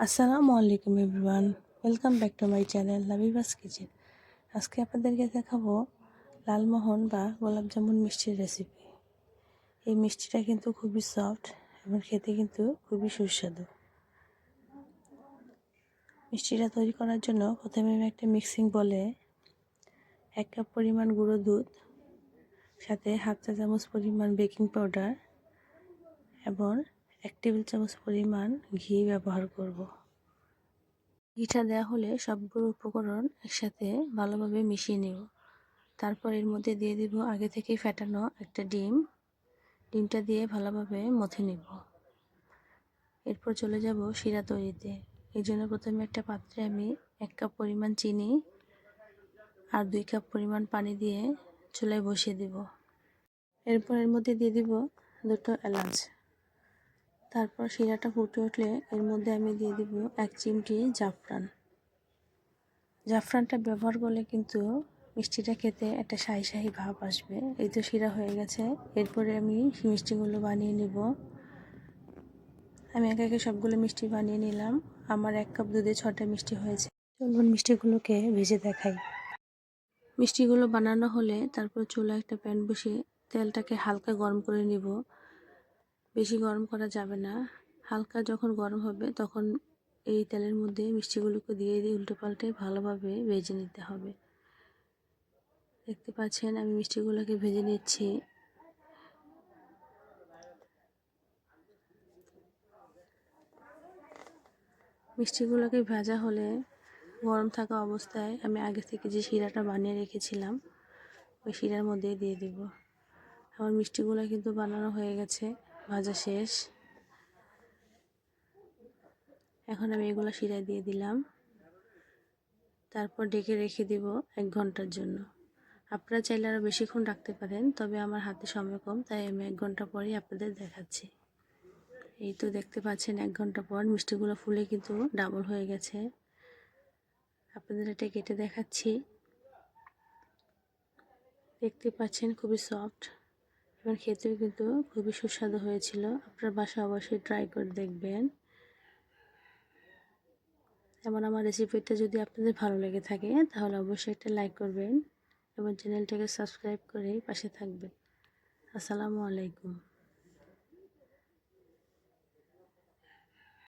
আসসালামু আলাইকুম everyone. Welcome back to my channel Labiba's kitchen. আজকে আপনাদেরকে দেখাবো লালমোহন বা গোলাপ জামুন মিষ্টির রেসিপি এই মিষ্টিটা কিন্তু খুবই সফট এবং খেতে কিন্তু খুবই সুস্বাদু। মিষ্টিটা তৈরি করার জন্য প্রথমে আমি একটা মিক্সিং বলে এক কাপ পরিমাণ গুঁড়ো দুধ, সাথে হাফ চা চামচ পরিমাণ বেকিং পাউডার এবং এক টেবিল চামচ পরিমাণ ঘি ব্যবহার করব। ঘিটা দেওয়া হলে সবগুলো উপকরণ একসাথে ভালোভাবে মিশিয়ে নেব। তারপর এর মধ্যে দিয়ে দিব আগে থেকে ফেটানো একটা ডিম। ডিমটা দিয়ে ভালোভাবে মথে নেব। এরপর চলে যাব শিরা তৈরিতে। এই জন্য প্রথমে একটা পাত্রে আমি এক কাপ পরিমাণ চিনি আর দুই কাপ পরিমাণ পানি দিয়ে চুলায় বসিয়ে দেব। এরপর এর মধ্যে দিয়ে দিব দুটো এলাচ। তারপর শিরাটা ফুটে উঠলে এর মধ্যে আমি দিয়ে দিব এক চিমটি জাফরান। জাফরানটা ব্যবহার করলে কিন্তু মিষ্টিটা খেতে একটা শাহি শাহি ভাব আসবে। এই তো শিরা হয়ে গেছে। এরপরে আমি মিষ্টিগুলো বানিয়ে নিব। আমি একে একে সবগুলো মিষ্টি বানিয়ে নিলাম। আমার এক কাপ দুধে ছটা মিষ্টি হয়েছে। চলুন মিষ্টিগুলোকে ভেজে দেখাই। মিষ্টিগুলো বানানো হলে তারপর চুলা একটা প্যান বসিয়ে তেলটাকে হালকা গরম করে নিব। বেশি গরম করা যাবে না। হালকা যখন গরম হবে, তখন এই তেলের মধ্যে মিষ্টিগুলোকে দিয়ে দিয়ে উল্টো পাল্টে ভালোভাবে ভেজে নিতে হবে। দেখতে পাচ্ছেন, আমি মিষ্টিগুলোকে ভেজে নিচ্ছি। মিষ্টিগুলোকে ভাজা হলে গরম থাকা অবস্থায় আমি আগে থেকে যে শিরাটা বানিয়ে রেখেছিলাম, ওই শিরার মধ্যে দিয়ে দিব। আমার মিষ্টিগুলো কিন্তু বানানো হয়ে গেছে। ভাজা শেষ। এখন আমি এগুলো শিরায় দিয়ে দিলাম। তারপর ডেকে রেখে দিব এক ঘণ্টার জন্য। আপনারা চাইলে আরও বেশিক্ষণ রাখতে পারেন, তবে আমার হাতে সময় কম, তাই আমি এক ঘণ্টা পরেই আপনাদের দেখাচ্ছি। এই তো দেখতে পাচ্ছেন, এক ঘণ্টা পর মিষ্টিগুলো ফুলে কিন্তু ডাবল হয়ে গেছে। আপনাদের এটা কেটে দেখাচ্ছি। দেখতে পাচ্ছেন খুবই সফট। এবং খেতেও কিন্তু খুবই সুস্বাদু হয়েছিল। আপনার বাসা অবশ্যই ট্রাই করে দেখবেন। যেমন আমার রেসিপিটা যদি আপনাদের ভালো লেগে থাকে, তাহলে অবশ্যই একটা লাইক করবেন এবং চ্যানেলটাকে সাবস্ক্রাইব করেই পাশে থাকবেন। আসসালামু আলাইকুম।